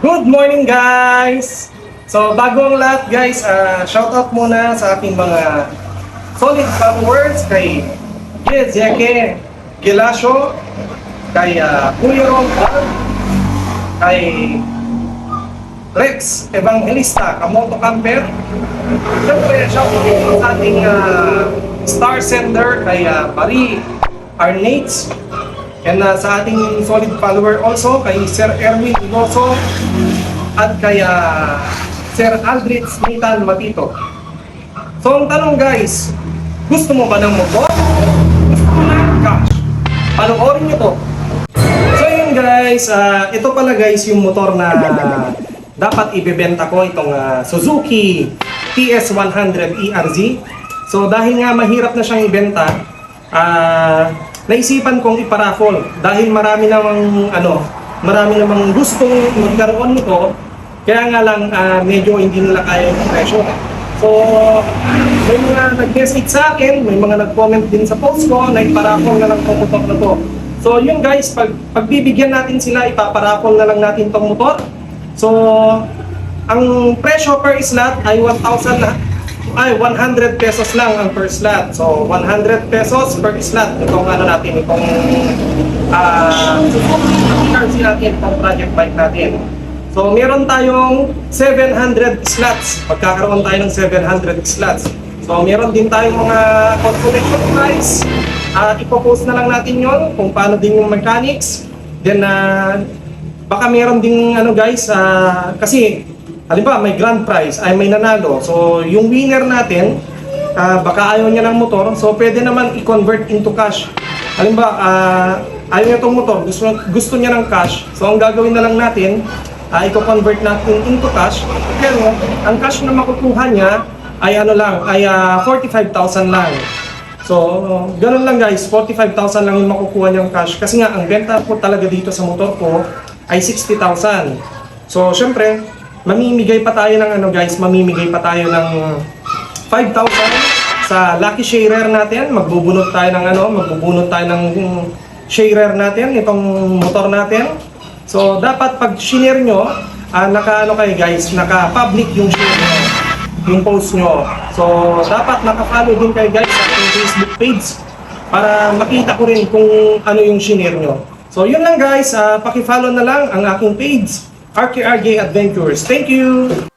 Good morning guys! So bago ang lahat guys, uh, shout out muna sa aking mga solid followers kay Yes Yeke Gilasio, kay uh, Kuya Ron Vlog, kay Rex Evangelista, Kamoto Camper. Siyempre, shout out po sa ating uh, star sender kay uh, Marie Arnates. And uh, sa ating solid follower also, kay Sir Erwin Inoso at kay uh, Sir Aldrich Nathan Matito. So ang tanong guys, gusto mo ba ng motor? Gusto mo ng cash? Panoorin nyo to. So yun guys, ah, ito pala guys yung motor na dapat ibebenta ko itong ah, Suzuki TS100 ERZ. So dahil nga mahirap na siyang ibenta, ah, naisipan kong iparaffle dahil marami namang ano, marami namang gustong magkaroon nito. Kaya nga lang ah, medyo hindi nila kaya yung presyo. So, may mga nag-message sa akin, may mga nag-comment din sa post ko na iparaffle na lang itong motor na to. So yun guys, pag pagbibigyan natin sila, ipaparapol na lang natin tong motor. So, ang presyo per slot ay 1,000 na ay 100 pesos lang ang per slot. So, 100 pesos per slot. Itong ano natin, itong ah uh, natin, itong project bike natin. So, meron tayong 700 slots. Magkakaroon tayo ng 700 slots. So, meron din tayong mga configuration price. At ipopost na lang natin yon kung paano din yung mechanics. Then, ah, baka meron ding ano guys, ah, kasi halimbawa may grand prize, ay may nanalo. So, yung winner natin, ah, baka ayaw niya ng motor, so pwede naman i-convert into cash. Halimbawa, ah, ayaw niya itong motor, gusto, gusto niya ng cash. So, ang gagawin na lang natin, uh, i-convert natin into cash. Pero, ang cash na makukuha niya ay ano lang, ay ah, 45,000 lang. So, ganun lang guys, 45,000 lang yung makukuha niyang cash. Kasi nga, ang benta po talaga dito sa motor ko ay 60,000. So, syempre, mamimigay pa tayo ng ano guys, mamimigay pa tayo ng 5,000 sa lucky sharer natin. Magbubunot tayo ng ano, magbubunot tayo ng sharer natin, itong motor natin. So, dapat pag shinare nyo, ah, naka ano kayo guys, naka-public yung share nyo, yung post nyo. So, dapat naka-follow din kayo guys sa ating Facebook page para makita ko rin kung ano yung shinare nyo. So, yun lang guys, ah, paki-follow na lang ang aking page, RKRJ Adventures. Thank you!